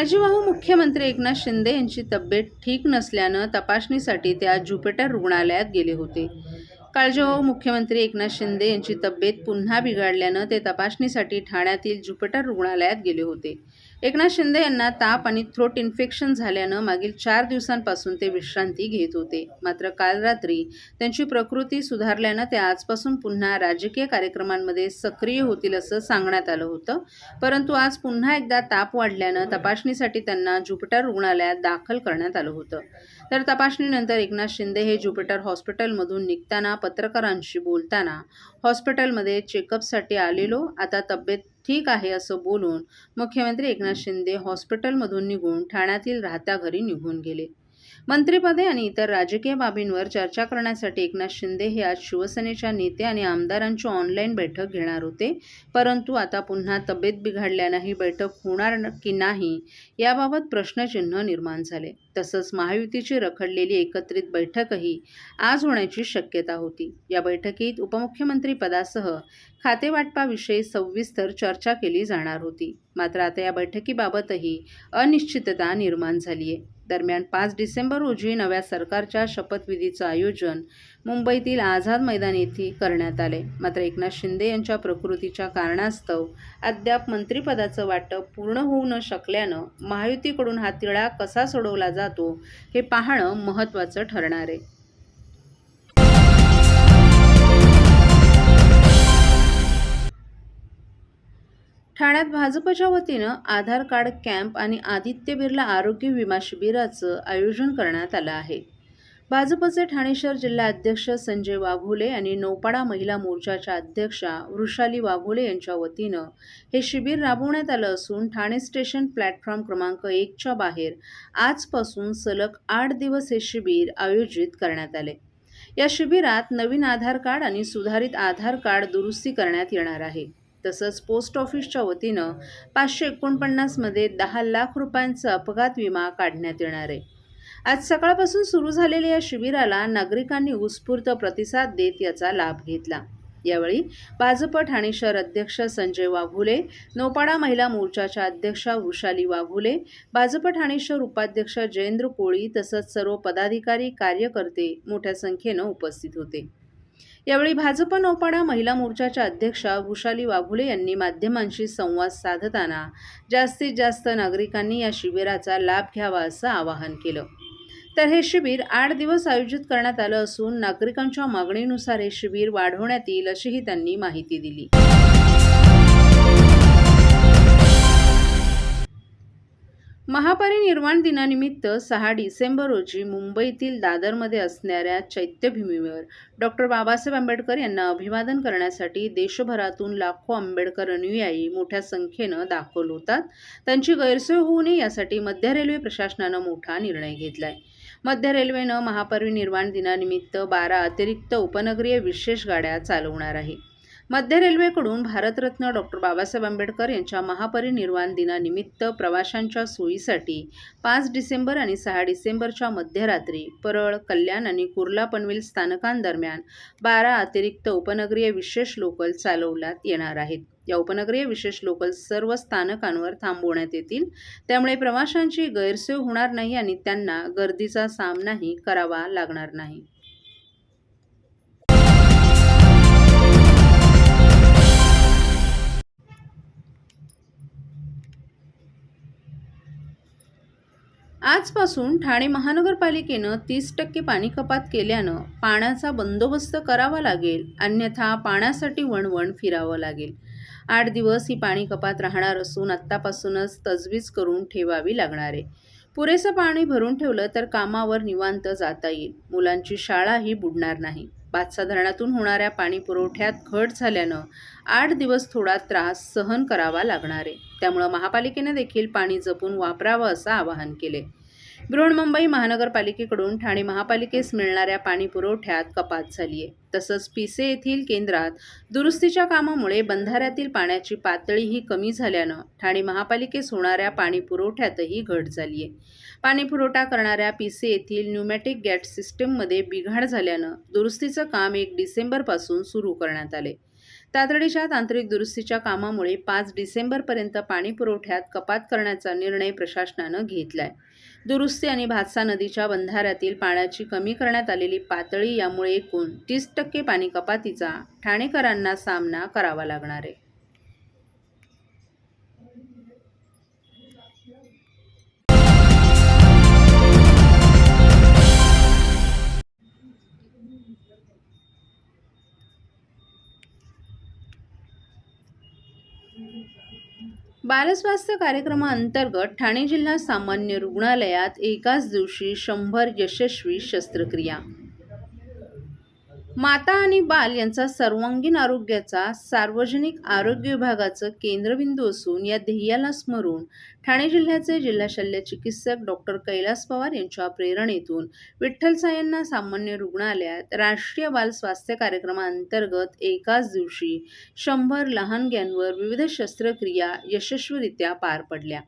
काळजीवाहू मुख्यमंत्री एकनाथ शिंदे यांची तब्येत ठीक नसल्यानं तपासणीसाठी ते आज ज्युपिटर रुग्णालयात गेले होते. काळजीवाहू मुख्यमंत्री एकनाथ शिंदे यांची तब्येत पुन्हा बिघडल्यानं ते तपासणीसाठी ठाण्यातील ज्युपिटर रुग्णालयात गेले होते. एकनाथ शिंदे यांना ताप आणि थ्रोट इन्फेक्शन झाल्यानं मागील चार दिवसांपासून ते विश्रांती घेत होते. मात्र काल रात्री त्यांची प्रकृती सुधारल्यानं ते आजपासून पुन्हा राजकीय कार्यक्रमांमध्ये सक्रिय होतील असं सांगण्यात आलं होतं. परंतु आज पुन्हा एकदा ताप वाढल्यानं तपासणीसाठी त्यांना ज्युपिटर रुग्णालयात दाखल करण्यात आलं होतं. तर तपासणीनंतर एकनाथ शिंदे हे ज्युपिटर हॉस्पिटलमधून निघताना पत्रकारांशी बोलताना हॉस्पिटलमध्ये चेकअपसाठी आलेलो. आता तब्येत ठीक आहे असं बोलून मुख्यमंत्री एकनाथ शिंदे हॉस्पिटलमधून निघून ठाण्यातील राहत्या घरी निघून गेले. मंत्रिपदे आणि इतर राजकीय बाबींवर चर्चा करण्यासाठी एकनाथ शिंदे हे आज शिवसेनेच्या नेते आणि आमदारांची ऑनलाईन बैठक घेणार होते. परंतु आता पुन्हा तब्येत बिघडल्यानं ही बैठक होणार की नाही याबाबत प्रश्नचिन्ह निर्माण झाले. तसंच महायुतीची रखडलेली एकत्रित बैठकही आज होण्याची शक्यता होती. या बैठकीत उपमुख्यमंत्रीपदासह खातेवाटपाविषयी सविस्तर चर्चा केली जाणार होती. मात्र आता या बैठकीबाबतही अनिश्चितता निर्माण झाली आहे दरम्यान पाच डिसेंबर रोजी नव्या सरकारच्या शपथविधीचं आयोजन मुंबईतील आझाद मैदान येथे करण्यात आले. मात्र एकनाथ शिंदे यांच्या प्रकृतीच्या कारणास्तव अद्याप मंत्रिपदाचं वाटप पूर्ण होऊ न शकल्यानं महायुतीकडून हा तिळा कसा सोडवला जातो हे पाहणं महत्त्वाचं ठरणार आहे. ठाण्यात भाजपच्या वतीनं आधार कार्ड कॅम्प आणि आदित्य बिर्ला आरोग्य विमा शिबिराचं आयोजन करण्यात आलं आहे. भाजपचे ठाणे शहर जिल्हा अध्यक्ष संजय वाघोले आणि नौपाडा महिला मोर्चाच्या अध्यक्षा वृषाली वाघोले यांच्या वतीनं हे शिबिर राबवण्यात आलं असून ठाणे स्टेशन प्लॅटफॉर्म क्रमांक एकच्या बाहेर आजपासून सलग आठ दिवस हे शिबिर आयोजित करण्यात आले. या शिबिरात नवीन आधार कार्ड आणि सुधारित आधार कार्ड दुरुस्ती करण्यात येणार आहे. तसंच पोस्ट ऑफिसच्या वतीनं पाचशे एकोणपन्नासमध्ये दहा लाख रुपयांचा अपघात विमा काढण्यात येणार आहे. आज सकाळपासून सुरू झालेल्या या शिबिराला नागरिकांनी उत्स्फूर्त प्रतिसाद देत याचा लाभ घेतला. यावेळी भाजप ठाणे शहर अध्यक्ष संजय वाघुले नोपाडा महिला मोर्चाच्या अध्यक्षा वृषाली वाघुले भाजप ठाणे शहर उपाध्यक्ष जयेंद्र कोळी तसंच सर्व पदाधिकारी कार्यकर्ते मोठ्या संख्येनं उपस्थित होते. यावेळी भाजप नौपाडा महिला मोर्चाच्या अध्यक्षा वृषाली वाघुले यांनी माध्यमांशी संवाद साधताना जास्तीत जास्त नागरिकांनी या शिबिराचा लाभ घ्यावा असं आवाहन केलं. तर हे शिबिर आठ दिवस आयोजित करण्यात आलं असून नागरिकांच्या मागणीनुसार हे शिबिर वाढवण्यात येईल अशीही त्यांनी माहिती दिली. महापरिनिर्वाण दिनानिमित्त सहा डिसेंबर रोजी मुंबईतील दादरमध्ये असणाऱ्या चैत्यभूमीवर डॉक्टर बाबासाहेब आंबेडकर यांना अभिवादन करण्यासाठी देशभरातून लाखो आंबेडकर अनुयायी मोठ्या संख्येनं दाखल होतात. त्यांची गैरसोय होऊ नये यासाठी मध्य रेल्वे प्रशासनानं मोठा निर्णय घेतलाय. मध्य रेल्वेनं महापरिनिर्वाण दिनानिमित्त बारा अतिरिक्त उपनगरीय विशेष गाड्या चालवणार आहे. मध्य रेल्वेकडून भारतरत्न डॉक्टर बाबासाहेब आंबेडकर यांच्या महापरिनिर्वाण दिनानिमित्त प्रवाशांच्या सोयीसाठी पाच डिसेंबर आणि सहा डिसेंबरच्या मध्यरात्री परळ कल्याण आणि कुर्ला पनवेल स्थानकांदरम्यान बारा अतिरिक्त उपनगरीय विशेष लोकल चालवण्यात येणार आहेत. या उपनगरीय विशेष लोकल सर्व स्थानकांवर थांबवण्यात येतील. त्यामुळे प्रवाशांची गैरसोय होणार नाही आणि त्यांना गर्दीचा सामनाही करावा लागणार नाही. आजपासून ठाणे महानगरपालिकेनं तीस टक्के पाणी कपात केल्यानं पाण्याचा बंदोबस्त करावा लागेल अन्यथा पाण्यासाठी वणवण फिरावं लागेल. आठ दिवस ही पाणी कपात राहणार असून आत्तापासूनच तजवीज करून ठेवावी लागणार आहे. पुरेसं पाणी भरून ठेवलं तर कामावर निवांत जाता येईल. मुलांची शाळाही बुडणार नाही. बादसा धरणातून होणाऱ्या पाणी पुरवठ्यात घट झाल्यानं आठ दिवस थोडा त्रास सहन करावा लागणार आहे. त्यामुळं महापालिकेने देखील पाणी जपून वापरावं असं आवाहन केले. बृहन्मुंबई महानगरपालिकेकडून ठाणे महापालिकेस मिळणाऱ्या पाणी पुरवठ्यात कपात झाली आहे तसंच पिसे येथील केंद्रात दुरुस्तीच्या कामामुळे बंधाऱ्यातील पाण्याची पातळीही कमी झाल्यानं ठाणे महापालिकेस होणाऱ्या पाणी पुरवठ्यातही घट झाली आहे पाणी पुरवठा करणाऱ्या पिसे येथील न्यूमॅटिक गॅट सिस्टीममध्ये बिघाड झाल्यानं दुरुस्तीचं काम एक डिसेंबरपासून सुरू करण्यात आले तातडीच्या तांत्रिक दुरुस्तीच्या कामामुळे पाच डिसेंबरपर्यंत पाणी पुरवठ्यात कपात करण्याचा निर्णय प्रशासनानं घेतला आहे दुरुस्ती आणि भातसा नदीच्या बंधाऱ्यातील पाण्याची कमी करण्यात आलेली पातळी यामुळे एकूण तीस टक्के पाणी कपातीचा ठाणेकरांना सामना करावा लागणार आहे. बालस्वास्थ्य कार्यक्रमाअंतर्गत ठाणे जिल्हा सामान्य रुग्णालयात एकाच दिवशी शंभर यशस्वी शस्त्रक्रिया. माता आणि बाल यांचा सर्वांगीण आरोग्याचा सार्वजनिक आरोग्य विभागाचं केंद्रबिंदू असून या ध्येयाला स्मरून ठाणे जिल्ह्याचे जिल्हा शल्य चिकित्सक डॉक्टर कैलास पवार यांच्या प्रेरणेतून विठ्ठलसायांना सामान्य रुग्णालयात राष्ट्रीय बाल स्वास्थ्य कार्यक्रमाअंतर्गत एकाच दिवशी शंभर लहानग्यांवर विविध शस्त्रक्रिया यशस्वीरित्या पार पडल्या.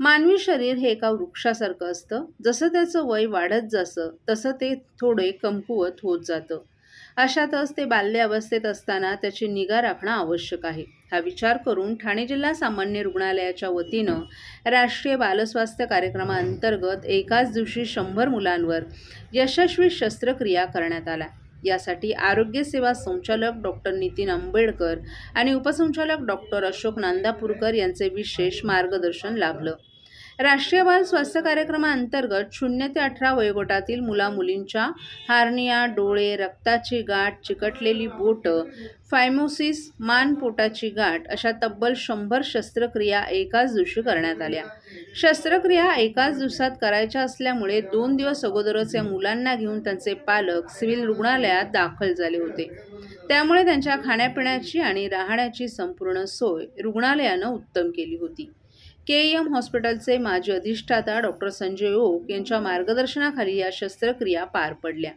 मानवी शरीर हे एका वृक्षासारखं असतं. जसं त्याचं वय वाढत जसं तसं ते थोडे कमकुवत होत जातं. अशातच ते बाल्यावस्थेत असताना त्याची निगा राखणं आवश्यक आहे. हा विचार करून ठाणे जिल्हा सामान्य रुग्णालयाच्या वतीनं राष्ट्रीय बालस्वास्थ्य कार्यक्रमाअंतर्गत एकाच दिवशी शंभर मुलांवर यशस्वी शस्त्रक्रिया करण्यात आल्या यासाठी आरोग्य सेवा संचालक डॉक्टर नितीन आंबेडकर आणि उपसंचालक डॉक्टर अशोक नांदापूरकर यांचे विशेष मार्गदर्शन लाभलं. राष्ट्रीय बाल स्वास्थ्य कार्यक्रमाअंतर्गत शून्य ते अठरा वयोगटातील मुलामुलींच्या हार्निया डोळे रक्ताची गाठ चिकटलेली बोटं फायमोसिस मान पोटाची गाठ अशा तब्बल शंभर शस्त्रक्रिया एकाच दिवशी करण्यात आल्या. शस्त्रक्रिया एकाच दिवसात करायच्या असल्यामुळे दोन दिवस अगोदरच या मुलांना घेऊन त्यांचे पालक सिव्हिल रुग्णालयात दाखल झाले होते. त्यामुळे त्यांच्या खाण्यापिण्याची आणि राहण्याची संपूर्ण सोय रुग्णालयानं उत्तम केली होती. के एम हॉस्पिटलचे माजी अधिष्ठाता डॉक्टर संजय ओक यांच्या मार्गदर्शनाखाली या शस्त्रक्रिया पार पडल्या.